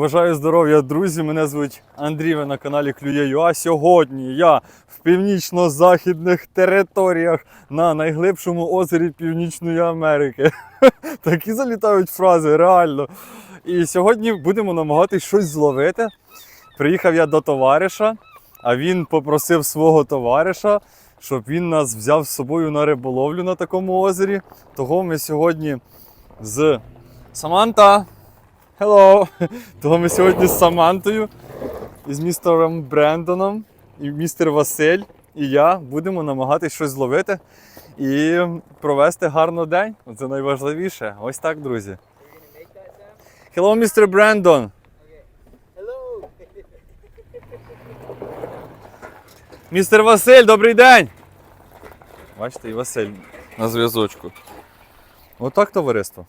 Бажаю здоров'я, друзі. Мене звуть Андрій, ви на каналі Клює.ua. Сьогодні я в північно-західних територіях на найглибшому озері Північної Америки. Такі залітають фрази, реально. І сьогодні будемо намагатись щось зловити. Приїхав я до товариша, а він попросив свого товариша, щоб він нас взяв з собою на риболовлю на такому озері. Того ми сьогодні з Саманта. Hello! Того ми сьогодні з Самантою і з містером Брендоном, і містер Василь, і я будемо намагатись щось зловити і провести гарно день. Це найважливіше. Ось так, друзі. Hello, містер Брендон. Містер Василь, добрий день! Бачите, і Василь на зв'язочку. Отак, товариство.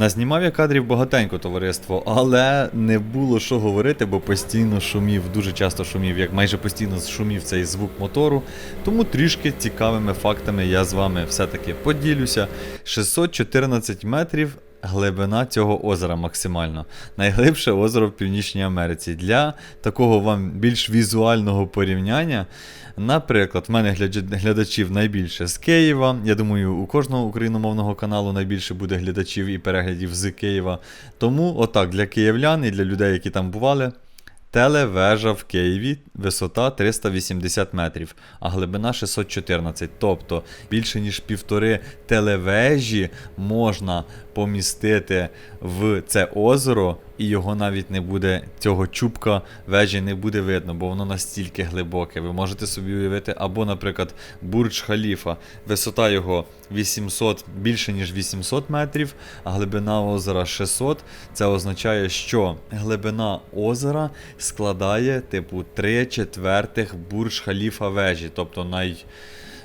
Назнімав я кадрів багатенько товариство, але не було що говорити, бо постійно шумів, дуже часто шумів, як майже постійно шумів цей звук мотору. Тому трішки цікавими фактами я з вами все-таки поділюся. 614 метрів глибина цього озера максимально. Найглибше озеро в Північній Америці. Для такого вам більш візуального порівняння. Наприклад, в мене глядачів найбільше з Києва. Я думаю, у кожного україномовного каналу найбільше буде глядачів і переглядів з Києва. Тому, отак, для київлян і для людей, які там бували. Телевежа в Києві, висота 380 метрів, а глибина 614. Тобто більше ніж півтори телевежі можна помістити в це озеро, і його навіть не буде, цього чубка вежі не буде видно, бо воно настільки глибоке. Ви можете собі уявити, або, наприклад, Бурдж Халіфа, висота його 800, більше ніж 800 метрів, а глибина озера 600. Це означає, що глибина озера складає типу 3 четвертих Бурдж Халіфа вежі, тобто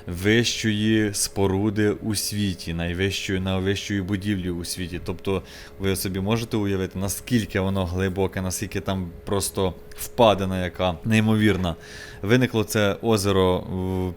найвищої споруди у світі, найвищої, найвищої будівлі у світі. Тобто ви собі можете уявити, наскільки воно глибоке, наскільки там просто впадина, яка неймовірна. Виникло це озеро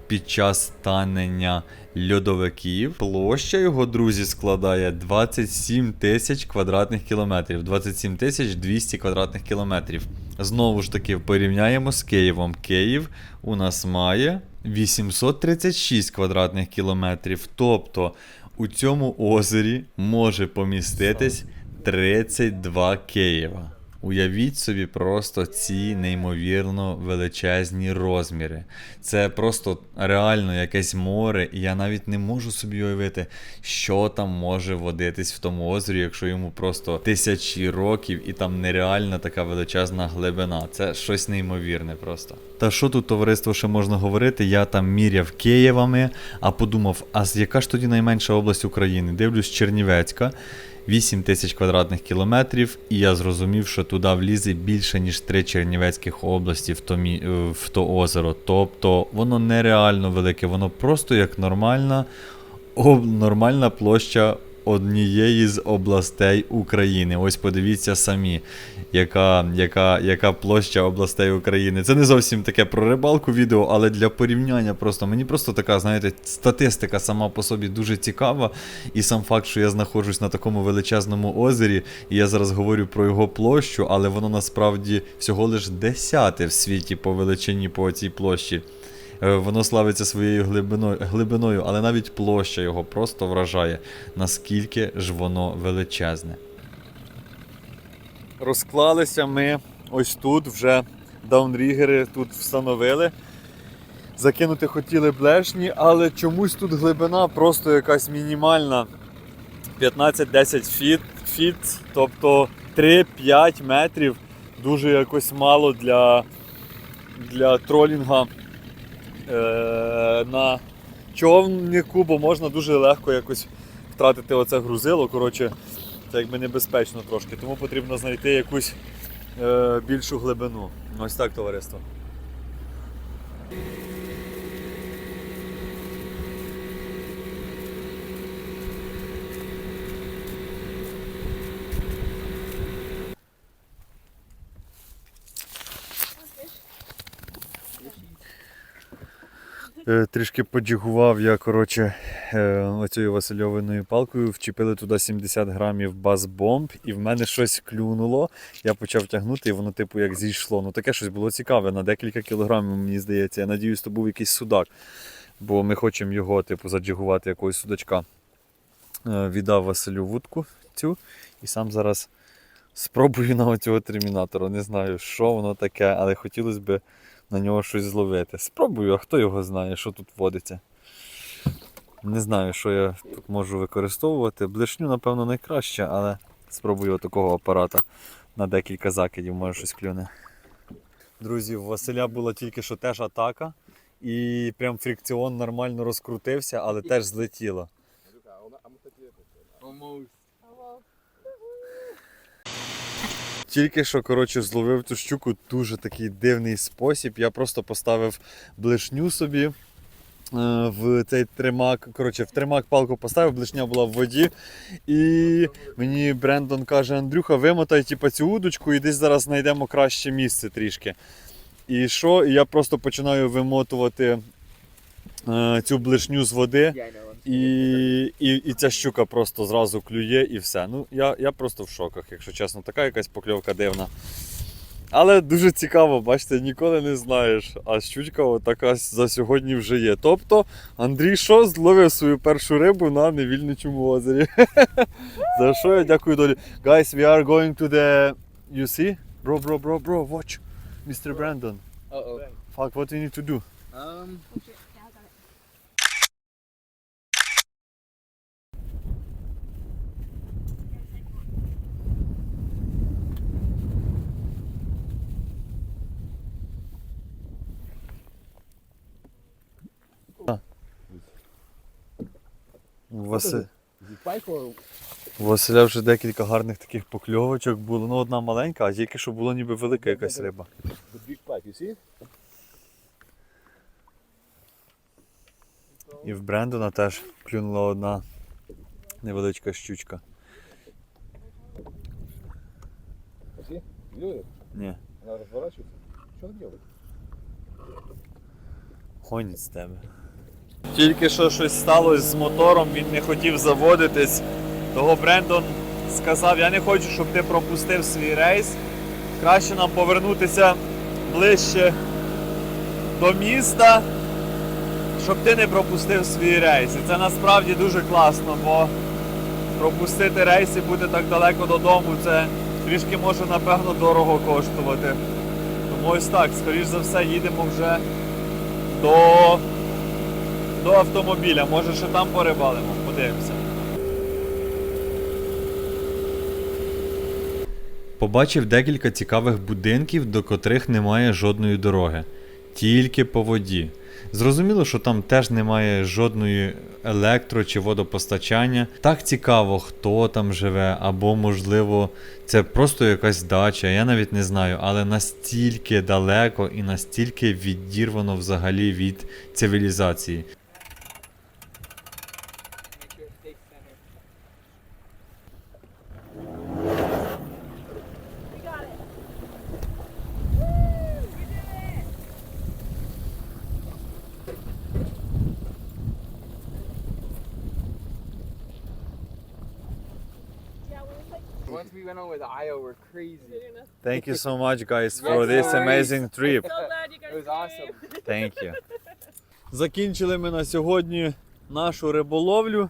під час танення льодовиків. Площа його, друзі, складає 27 тисяч квадратних кілометрів. 27 тисяч 200 квадратних кілометрів. Знову ж таки, порівняємо з Києвом. Київ у нас має 836 квадратних кілометрів. Тобто у цьому озері може поміститись 32 Києва. Уявіть собі просто ці неймовірно величезні розміри. Це просто реально якесь море, і я навіть не можу собі уявити, що там може водитись в тому озері, якщо йому просто тисячі років і там нереальна така величезна глибина. Це щось неймовірне просто. Та що тут товариство ще можна говорити? Я там міряв Києвами, а подумав, а яка ж тоді найменша область України? Дивлюсь, Чернівецька. 8 тисяч квадратних кілометрів, і я зрозумів, що туди влізе більше, ніж три Чернівецьких області в то, мі... е, в то озеро. Тобто воно нереально велике, воно просто як нормальна, об... нормальна площа однієї з областей України. Ось подивіться самі, яка, яка, яка площа областей України. Це не зовсім таке про рибалку відео, але для порівняння просто мені просто така, знаєте, статистика сама по собі дуже цікава. І сам факт, що я знаходжусь на такому величезному озері, і я зараз говорю про його площу, але воно насправді всього лиш десяте в світі по величині по цій площі. Е, Воно славиться своєю глибиною, глибиною, але навіть площа його просто вражає, наскільки ж воно величезне. Розклалися ми ось тут, вже даунрігери тут встановили. Закинути хотіли блешні, але чомусь тут глибина просто якась мінімальна. 15-10 фіт, фіт, тобто 3-5 метрів. Дуже якось мало для, для тролінга на човнику, бо можна дуже легко якось втратити оце грузило. Коротше, це якби небезпечно трошки. Тому потрібно знайти якусь е, більшу глибину. Ось так, товариство. Трішки поджигував я, коротше, е, оцією Васильовиною палкою, вчепили туди 70 грамів базбомб, і в мене щось клюнуло. Я почав тягнути, і воно, типу, як зійшло. Ну таке щось було цікаве, на декілька кілограмів, мені здається. Я надіюсь, то був якийсь судак. Бо ми хочемо його, типу, заджигувати якогось судачка. Е, Віддав Василю вудку цю і сам зараз спробую на цього термінатора. Не знаю, що воно таке, але хотілося б на нього щось зловити. Спробую, а хто його знає, що тут водиться. Не знаю, що я тут можу використовувати. Блишню, напевно, найкраще, але спробую такого апарата на декілька закидів, може щось клюне. Друзі, у Василя була тільки що теж атака, і прям фрикціон нормально розкрутився, але теж злетіло. Тільки що, коротше, зловив цю щуку дуже такий дивний спосіб. Я просто поставив блишню собі е, в цей тримак. Коротше, в тримак палку поставив, блишня була в воді. І мені Брендон каже: Андрюха, вимотай типу, цю удочку і десь зараз знайдемо краще місце трішки. І що? І я просто починаю вимотувати е, цю блишню з води. І, і, і ця щука просто зразу клює і все. Ну, я, я просто в шоках, якщо чесно, така якась покльовка дивна. Але дуже цікаво, бачите, ніколи не знаєш. А щучка отака за сьогодні вже є. Тобто Андрій що зловив свою першу рибу на невільничому озері. За що я дякую долі. Guys, we are going to the. You see? Bro, bro, bro, bro, watch. Mr. Brandon. Fuck, what we need to do? Um. Васи... Василя вже декілька гарних таких покльовочок було. Ну, одна маленька, а тільки що було ніби велика якась риба. І в Брендона теж клюнула одна невеличка щучка. Ні, Она разворачивается. Что она делает? гонить з тебе. Тільки що щось сталося з мотором, він не хотів заводитись. Того Брендон сказав, я не хочу, щоб ти пропустив свій рейс. Краще нам повернутися ближче до міста, щоб ти не пропустив свій рейс. І це насправді дуже класно, бо пропустити рейс і бути так далеко додому, це трішки може напевно дорого коштувати. Тому ось так, скоріш за все, їдемо вже до, до автомобіля. Може ще там порибалимо, подивимося. Побачив декілька цікавих будинків, до котрих немає жодної дороги, тільки по воді. Зрозуміло, що там теж немає жодної електро чи водопостачання. Так цікаво, хто там живе, або, можливо, це просто якась дача, я навіть не знаю, але настільки далеко і настільки відірвано взагалі від цивілізації. Ones we went on with Io were crazy. Thank you so much, guys, for this amazing trip. It was awesome. Thank you. Закінчили ми на сьогодні нашу риболовлю.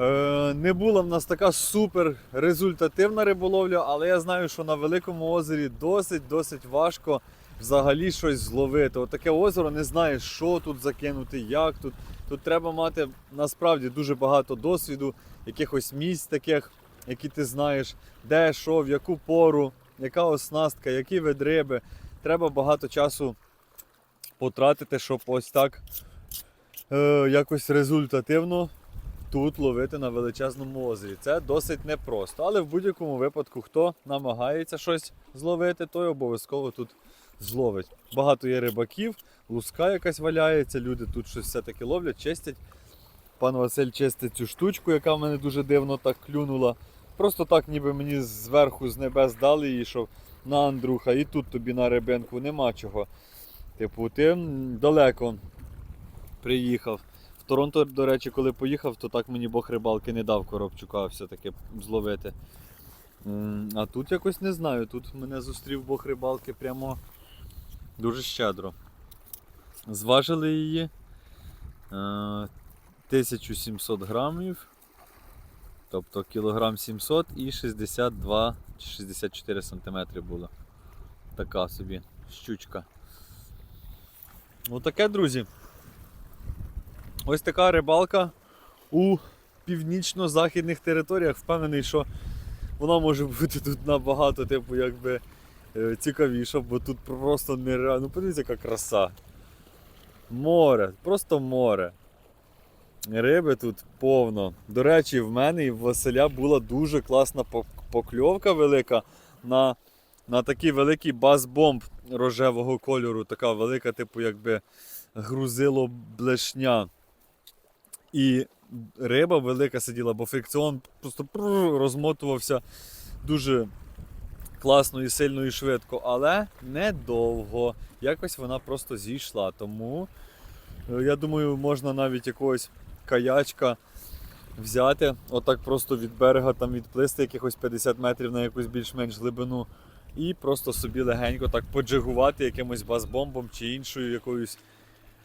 Е, не була в нас така супер результативна риболовля, але я знаю, що на великому озері досить-досить важко взагалі щось зловити. Отаке озеро не знаєш, що тут закинути, як тут. Тут треба мати насправді дуже багато досвіду, якихось місць таких, які ти знаєш, де, що, в яку пору, яка оснастка, які вид риби. Треба багато часу потратити, щоб ось так е, якось результативно тут ловити на величезному озері. Це досить непросто. Але в будь-якому випадку, хто намагається щось зловити, той обов'язково тут зловить. Багато є рибаків, луска якась валяється, люди тут щось все-таки ловлять, чистять. Пан Василь чистить цю штучку, яка в мене дуже дивно так клюнула. Просто так, ніби мені зверху з небес дали її, що на Андрюха, і тут тобі на рибинку нема чого. Типу, ти далеко Приїхав. В Торонто, до речі, коли поїхав, то так мені Бог рибалки не дав коробчука все-таки зловити. А тут якось не знаю. Тут мене зустрів Бог рибалки прямо дуже щедро. Зважили її е, 1700 грамів. Тобто кілограм 700 і 62 чи 64 сантиметри було. Така собі щучка. Ну таке, друзі. Ось така рибалка у північно-західних територіях. Впевнений, що вона може бути тут набагато, типу, якби е, цікавіша, бо тут просто нереально. Ну, подивіться, яка краса. Море, просто море. Риби тут повно. До речі, в мене і в Василя була дуже класна покльовка велика на, на такий великий бас-бомб рожевого кольору. Така велика, типу, якби грузило блешня. І риба велика сиділа, бо фрикціон просто розмотувався дуже класно і сильно і швидко, але недовго. Якось вона просто зійшла. Тому е, я думаю, можна навіть якогось каячка взяти, отак просто від берега там відплисти якихось 50 метрів на якусь більш-менш глибину. І просто собі легенько так поджигувати якимось базбомбом чи іншою якоюсь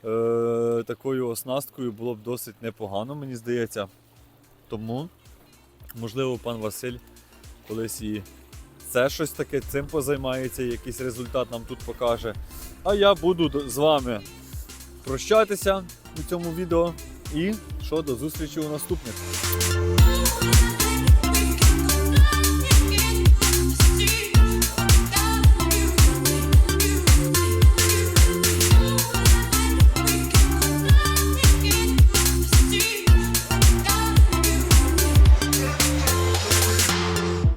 е, такою оснасткою було б досить непогано, мені здається. Тому, можливо, пан Василь колись і це щось таке цим позаймається, якийсь результат нам тут покаже. А я буду з вами прощатися у цьому відео. І що, до зустрічі у наступних.